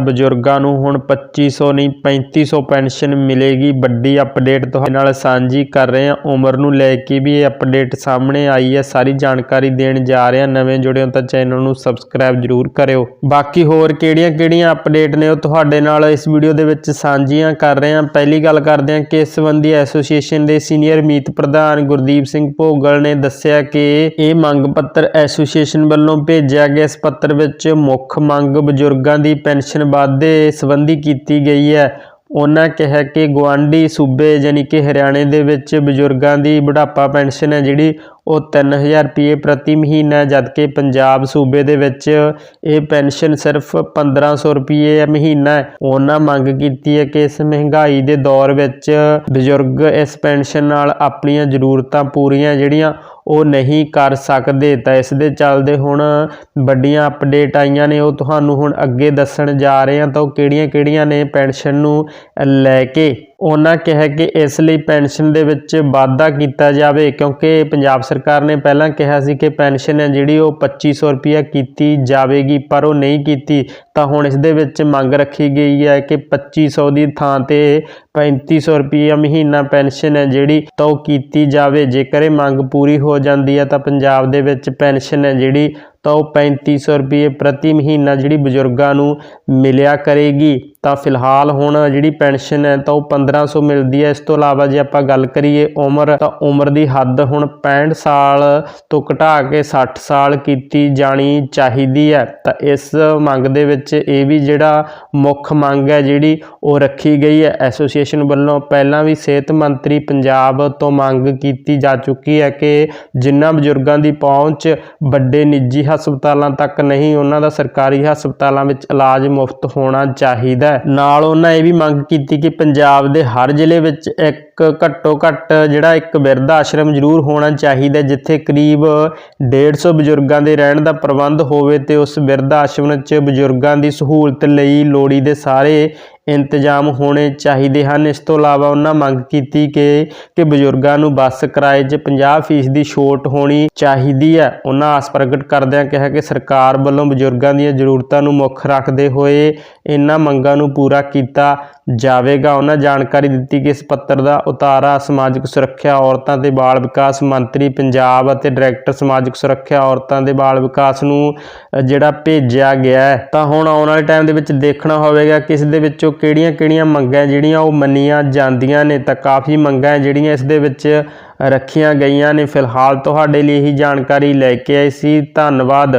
ਬਜ਼ੁਰਗਾਂ ਨੂੰ ਹੁਣ 2500 ਨਹੀਂ 3500 ਪੈਨਸ਼ਨ ਮਿਲੇਗੀ। ਵੱਡੀ ਅਪਡੇਟ ਤੁਹਾਡੇ ਨਾਲ ਸਾਂਝੀ ਕਰ ਰਹੇ ਹਾਂ। ਉਮਰ ਨੂੰ ਲੈ ਕੇ ਵੀ ਇਹ ਅਪਡੇਟ ਸਾਹਮਣੇ ਆਈ ਹੈ। ਸਾਰੀ ਜਾਣਕਾਰੀ ਦੇਣ ਜਾ ਰਹੇ ਹਾਂ। ਨਵੇਂ ਜੁੜੇ ਹੋ ਤਾਂ ਚੈਨਲ ਨੂੰ ਸਬਸਕ੍ਰਾਈਬ ਜਰੂਰ ਕਰਿਓ। ਬਾਕੀ ਹੋਰ ਕਿਹੜੀਆਂ-ਕਿਹੜੀਆਂ ਅਪਡੇਟ ਨੇ ਉਹ ਤੁਹਾਡੇ ਨਾਲ ਇਸ ਵੀਡੀਓ ਦੇ ਵਿੱਚ ਸਾਂਝੀਆਂ ਕਰ ਰਹੇ ਹਾਂ। ਪਹਿਲੀ ਗੱਲ ਕਰਦੇ ਹਾਂ ਕਿ ਇਸ ਸੰਬੰਧੀ ਐਸੋਸੀਏਸ਼ਨ ਦੇ ਸੀਨੀਅਰ ਮੀਤ ਪ੍ਰਧਾਨ ਗੁਰਦੀਪ ਸਿੰਘ ਭੋਗਲ ਨੇ ਦੱਸਿਆ ਕਿ ਇਹ ਮੰਗ ਪੱਤਰ ਐਸੋਸੀਏਸ਼ਨ ਵੱਲੋਂ ਭੇਜਿਆ ਗਿਆ। ਇਸ ਪੱਤਰ ਵਿੱਚ ਮੁੱਖ ਮੰਗ ਬਜ਼ੁਰਗਾਂ ਦੀ ਪੈਨਸ਼ਨ ਵਾਧੇ ਸੰਬੰਧੀ ਕੀਤੀ ਗਈ ਹੈ। ਉਹਨਾਂ ਕਿਹਾ ਕਿ ਗਵਾਂਢੀ ਸੂਬੇ ਯਾਨੀ ਕਿ ਹਰਿਆਣੇ ਦੇ ਵਿੱਚ ਬਜ਼ੁਰਗਾਂ ਦੀ ਬੁਢਾਪਾ ਪੈਨਸ਼ਨ ਹੈ, ਜਿਹੜੀ ਉਹ 3000 ਰੁਪਏ ਪ੍ਰਤੀ ਮਹੀਨਾ, ਜਦਕਿ ਪੰਜਾਬ ਸੂਬੇ ਦੇ ਵਿੱਚ ਇਹ ਪੈਨਸ਼ਨ ਸਿਰਫ 1500 ਰੁਪਏ ਮਹੀਨਾ ਹੈ। ਉਹਨਾਂ ਮੰਗ ਕੀਤੀ ਹੈ ਕਿ ਇਸ ਮਹਿੰਗਾਈ ਦੇ ਦੌਰ ਵਿੱਚ ਬਜ਼ੁਰਗ ਇਸ ਪੈਨਸ਼ਨ ਨਾਲ ਆਪਣੀਆਂ ਜ਼ਰੂਰਤਾਂ ਪੂਰੀਆਂ ਜਿਹੜੀਆਂ ਉਹ ਨਹੀਂ ਕਰ ਸਕਦੇ। ਤਾਂ ਇਸ ਦੇ ਚੱਲਦੇ ਹੁਣ ਵੱਡੀਆਂ ਅਪਡੇਟ ਆਈਆਂ ਨੇ। ਉਹ ਤੁਹਾਨੂੰ ਹੁਣ ਅੱਗੇ ਦੱਸਣ ਜਾ ਰਹੇ ਹਾਂ ਤਾਂ ਉਹ ਕਿਹੜੀਆਂ-ਕਿਹੜੀਆਂ ਨੇ ਪੈਨਸ਼ਨ ਨੂੰ ਲੈ ਕੇ। ਉਹਨਾਂ ਕਿਹਾ ਕਿ ਇਸ ਲਈ ਪੈਨਸ਼ਨ ਦੇ ਵਿੱਚ ਵਾਧਾ ਕੀਤਾ ਜਾਵੇ, ਕਿਉਂਕਿ ਪੰਜਾਬ ਸਰਕਾਰ ਨੇ ਪਹਿਲਾਂ ਕਿਹਾ ਸੀ ਕਿ ਪੈਨਸ਼ਨ ਹੈ ਜਿਹੜੀ ਉਹ 2500 ਰੁਪਇਆ ਕੀਤੀ ਜਾਵੇਗੀ, ਪਰ ਉਹ ਨਹੀਂ ਕੀਤੀ। ਤਾਂ ਹੁਣ ਇਸ ਦੇ ਵਿੱਚ ਮੰਗ ਰੱਖੀ ਗਈ ਹੈ ਕਿ 2500 ਦੀ ਥਾਂ ਤੇ 3500 ਰੁਪਇਆ ਮਹੀਨਾ ਪੈਨਸ਼ਨ ਹੈ ਜਿਹੜੀ ਤਾਂ ਉਹ ਕੀਤੀ ਜਾਵੇ। ਜੇਕਰ ਇਹ ਮੰਗ ਪੂਰੀ ਹੋ ਜਾਂਦੀ ਹੈ ਤਾਂ ਪੰਜਾਬ ਦੇ ਵਿੱਚ ਪੈਨਸ਼ਨ ਹੈ ਜਿਹੜੀ ਤਾਂ ਉਹ 3500 ਰੁਪਏ ਪ੍ਰਤੀ ਮਹੀਨਾ ਜਿਹੜੀ ਬਜ਼ੁਰਗਾਂ ਨੂੰ ਮਿਲਿਆ ਕਰੇਗੀ। ਤਾਂ ਫਿਲਹਾਲ ਹੁਣ ਜਿਹੜੀ ਪੈਨਸ਼ਨ ਹੈ ਤਾਂ ਉਹ 1500 ਮਿਲਦੀ ਹੈ। ਇਸ ਤੋਂ ਇਲਾਵਾ ਜੇ ਆਪਾਂ ਗੱਲ ਕਰੀਏ ਉਮਰ, ਤਾਂ ਉਮਰ ਦੀ ਹੱਦ ਹੁਣ 65 ਸਾਲ ਤੋਂ ਘਟਾ ਕੇ 60 ਸਾਲ ਕੀਤੀ ਜਾਣੀ ਚਾਹੀਦੀ ਹੈ। ਤਾਂ ਇਸ ਮੰਗ ਦੇ ਵਿੱਚ ਇਹ ਵੀ ਜਿਹੜਾ ਮੁੱਖ ਮੰਗ ਹੈ ਜਿਹੜੀ ਉਹ ਰੱਖੀ ਗਈ ਹੈ। ਐਸੋਸੀਏਸ਼ਨ ਵੱਲੋਂ ਪਹਿਲਾਂ ਵੀ ਸਿਹਤ ਮੰਤਰੀ ਪੰਜਾਬ ਤੋਂ ਮੰਗ ਕੀਤੀ ਜਾ ਚੁੱਕੀ ਹੈ ਕਿ ਜਿਨ੍ਹਾਂ ਬਜ਼ੁਰਗਾਂ ਦੀ ਪਹੁੰਚ ਵੱਡੇ ਨਿੱਜੀ ਹਸਪਤਾਲਾਂ ਤੱਕ ਨਹੀਂ, ਉਹਨਾਂ ਦਾ ਸਰਕਾਰੀ ਹਸਪਤਾਲਾਂ ਵਿੱਚ ਇਲਾਜ ਮੁਫਤ ਹੋਣਾ ਚਾਹੀਦਾ ਹੈ ਨਾਲ ਉਹਨਾਂ ਇਹ ਵੀ ਮੰਗ ਕੀਤੀ ਕਿ ਪੰਜਾਬ ਦੇ ਹਰ ਜ਼ਿਲ੍ਹੇ ਵਿੱਚ ਇੱਕ ਘੱਟੋ ਘੱਟ ਜਿਹੜਾ ਇੱਕ ਬਿਰਧ ਆਸ਼ਰਮ ਜ਼ਰੂਰ ਹੋਣਾ ਚਾਹੀਦਾ ਜਿੱਥੇ ਕਰੀਬ 150 ਬਜ਼ੁਰਗਾਂ ਦੇ ਰਹਿਣ ਦਾ ਪ੍ਰਬੰਧ ਹੋਵੇ ਤੇ ਉਸ ਬਿਰਧ ਆਸ਼ਰਮ 'ਚ ਬਜ਼ੁਰਗਾਂ ਦੀ ਸਹੂਲਤ ਲਈ ਲੋੜੀ ਦੇ ਸਾਰੇ ਇੰਤਜ਼ਾਮ ਹੋਣੇ ਚਾਹੀਦੇ ਹਨ। ਇਸ ਤੋਂ ਇਲਾਵਾ ਉਹਨਾਂ ਮੰਗ ਕੀਤੀ ਕਿ ਕਿ ਬਜ਼ੁਰਗਾਂ ਨੂੰ ਬੱਸ ਕਿਰਾਏ 'ਚ 50% ਦੀ ਛੋਟ ਹੋਣੀ ਚਾਹੀਦੀ ਹੈ। ਉਹਨਾਂ ਆਸ ਪ੍ਰਗਟ ਕਰਦਿਆਂ ਕਿਹਾ ਕਿ ਸਰਕਾਰ ਵੱਲੋਂ ਬਜ਼ੁਰਗਾਂ ਦੀਆਂ ਜ਼ਰੂਰਤਾਂ ਨੂੰ ਮੁੱਖ ਰੱਖਦੇ ਹੋਏ ਇਹਨਾਂ ਮੰਗਾਂ ਨੂੰ ਪੂਰਾ ਕੀਤਾ ਜਾਵੇਗਾ। ਉਹਨਾਂ ਜਾਣਕਾਰੀ ਦਿੱਤੀ ਕਿ ਇਸ ਪੱਤਰ ਦਾ ਉਤਾਰਾ ਸਮਾਜਿਕ ਸੁਰੱਖਿਆ ਔਰਤਾਂ ਤੇ ਬਾਲ ਵਿਕਾਸ ਮੰਤਰੀ ਪੰਜਾਬ ਅਤੇ ਡਾਇਰੈਕਟਰ ਸਮਾਜਿਕ ਸੁਰੱਖਿਆ ਔਰਤਾਂ ਦੇ ਬਾਲ ਵਿਕਾਸ ਨੂੰ ਜਿਹੜਾ ਭੇਜਿਆ ਗਿਆ ਹੈ। ਤਾਂ ਹੁਣ ਆਉਣ ਵਾਲੇ ਟਾਈਮ ਦੇ ਵਿੱਚ ਦੇਖਣਾ ਹੋਵੇਗਾ ਕਿ ਇਸ ਦੇ ਵਿੱਚੋਂ ਕਿਹੜੀਆਂ-ਕਿਹੜੀਆਂ ਮੰਗਾਂ ਜਿਹੜੀਆਂ ਉਹ ਮੰਨੀਆਂ ਜਾਂਦੀਆਂ ਨੇ ਤਾਂ ਕਾਫੀ ਮੰਗਾਂ ਜਿਹੜੀਆਂ ਇਸ ਦੇ ਵਿੱਚ ਰੱਖੀਆਂ ਗਈਆਂ ਨੇ। ਫਿਲਹਾਲ ਤੁਹਾਡੇ ਲਈ ਇਹੀ ਜਾਣਕਾਰੀ ਲੈ ਕੇ ਆਏ ਸੀ। ਧੰਨਵਾਦ।